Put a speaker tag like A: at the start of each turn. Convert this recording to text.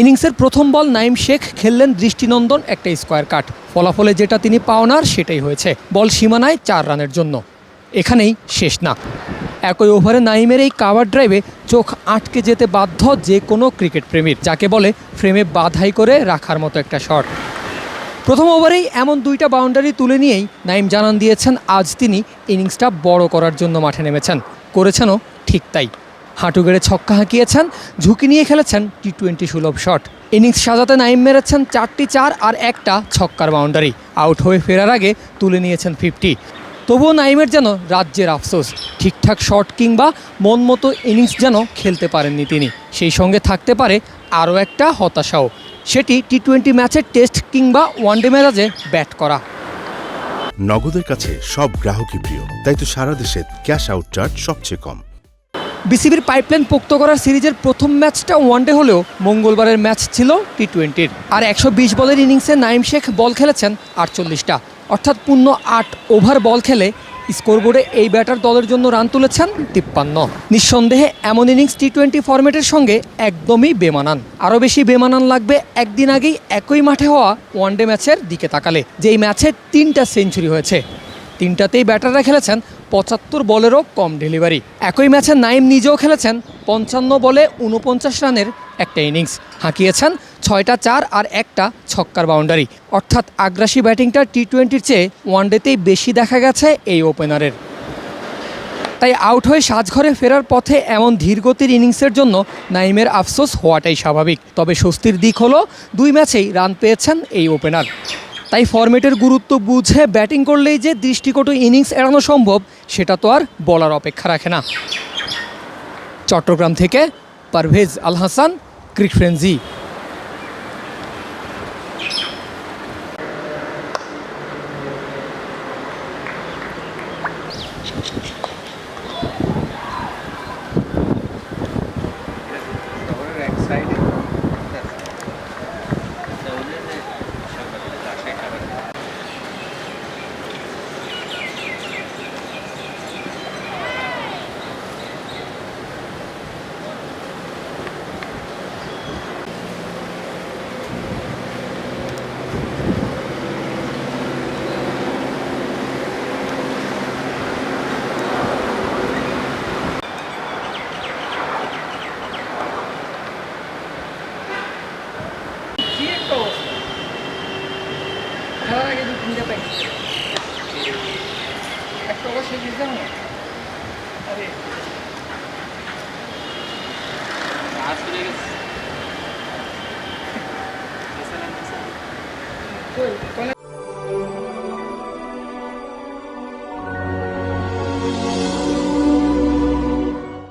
A: ইনিংসের প্রথম বল নাইম শেখ খেললেন দৃষ্টিনন্দন একটা স্কোয়ার কাট। ফলাফলে যেটা তিনি পাওনার, সেটাই হয়েছে। বল সীমানায় চার রানের জন্য। এখানেই শেষ না। একই ওভারে নাইমের এই কাভার ড্রাইভে চোখ আটকে যেতে বাধ্য যে কোনো ক্রিকেট প্রেমীর, যাকে বলে ফ্রেমে বাধাই করে রাখার মতো একটা শট। প্রথম ওভারেই এমন দুইটা বাউন্ডারি তুলে নিয়েই নাইম জানান দিয়েছেন, আজ তিনি ইনিংসটা বড় করার জন্য মাঠে নেমেছেন। করেছেনও ঠিক তাই। হাঁটু গেড়ে ছক্কা হাঁকিয়েছেন, ঝুঁকি নিয়ে খেলেছেন টি টোয়েন্টি সুলভ শট। ইনিংস সাজাতে নাইম মেরেছেন চারটি চার আর একটা ছক্কার বাউন্ডারি। আউট হয়ে ফেরার আগে তুলে নিয়েছেন ফিফটি তবুও নাইমের যেন রাজ্যের আফসোস, ঠিকঠাক শট কিংবা মন মতো ইনিংস যেন খেলতে পারেননি তিনি। সেই সঙ্গে থাকতে পারে আরও একটা হতাশাও। সেটি টি টোয়েন্টি ম্যাচের টেস্ট কিংবা ওয়ানডে মেজাজে ব্যাট করা।
B: নগদের কাছে সব গ্রাহকই প্রিয়, তাই তো সারা দেশে ক্যাশ আউট চার্জ সবচেয়ে কম।
A: বিসিবির পাইপলাইন পোক্ত করার সিরিজের প্রথম ম্যাচটা ওয়ানডে হলেও মঙ্গলবারের ম্যাচ ছিল টি টোয়েন্টির আর একশো বিশ বলের ইনিংসে নাইম শেখ বল খেলেছেন আটচল্লিশটা। অর্থাৎ পূর্ণ আট ওভার বল খেলে স্কোরবোর্ডে এই ব্যাটার দলের জন্য রান তুলেছেন তিপ্পান্ন। নিঃসন্দেহে এমন ইনিংস টি টোয়েন্টি ফরম্যাটের সঙ্গে একদমই বেমানান। আরও বেশি বেমানান লাগবে একদিন আগেই একই মাঠে হওয়া ওয়ানডে ম্যাচের দিকে তাকালে, যেই ম্যাচে তিনটা সেঞ্চুরি হয়েছে। তিনটাতেই ব্যাটাররা খেলেছেন পঁচাত্তর বলেরও কম ডেলিভারি। একই ম্যাচে নাইম নিজেও খেলেছেন পঞ্চান্ন বলে উনপঞ্চাশ রানের একটা ইনিংস। হাঁকিয়েছেন ছয়টা চার আর একটা ছক্কার বাউন্ডারি। অর্থাৎ আগ্রাসী ব্যাটিংটা টি টোয়েন্টির চেয়ে ওয়ানডেতেই বেশি দেখা গেছে এই ওপেনারের। তাই আউট হয়ে সাজঘরে ফেরার পথে এমন ধীরগতির ইনিংসের জন্য নাইমের আফসোস হওয়াটাই স্বাভাবিক। তবে স্বস্তির দিক হলো, দুই ম্যাচেই রান পেয়েছেন এই ওপেনার। তাই ফরম্যাটের গুরুত্ব বুঝে ব্যাটিং করলেই যে দৃষ্টিকটু ইনিংস এড়ানো সম্ভব, সেটা তো আর বলার অপেক্ষা রাখে না। চট্টগ্রাম থেকে পারভেজ আল হাসান, ক্রিক একটা অবশ্যই দিতে আরে। আজ করে গেছে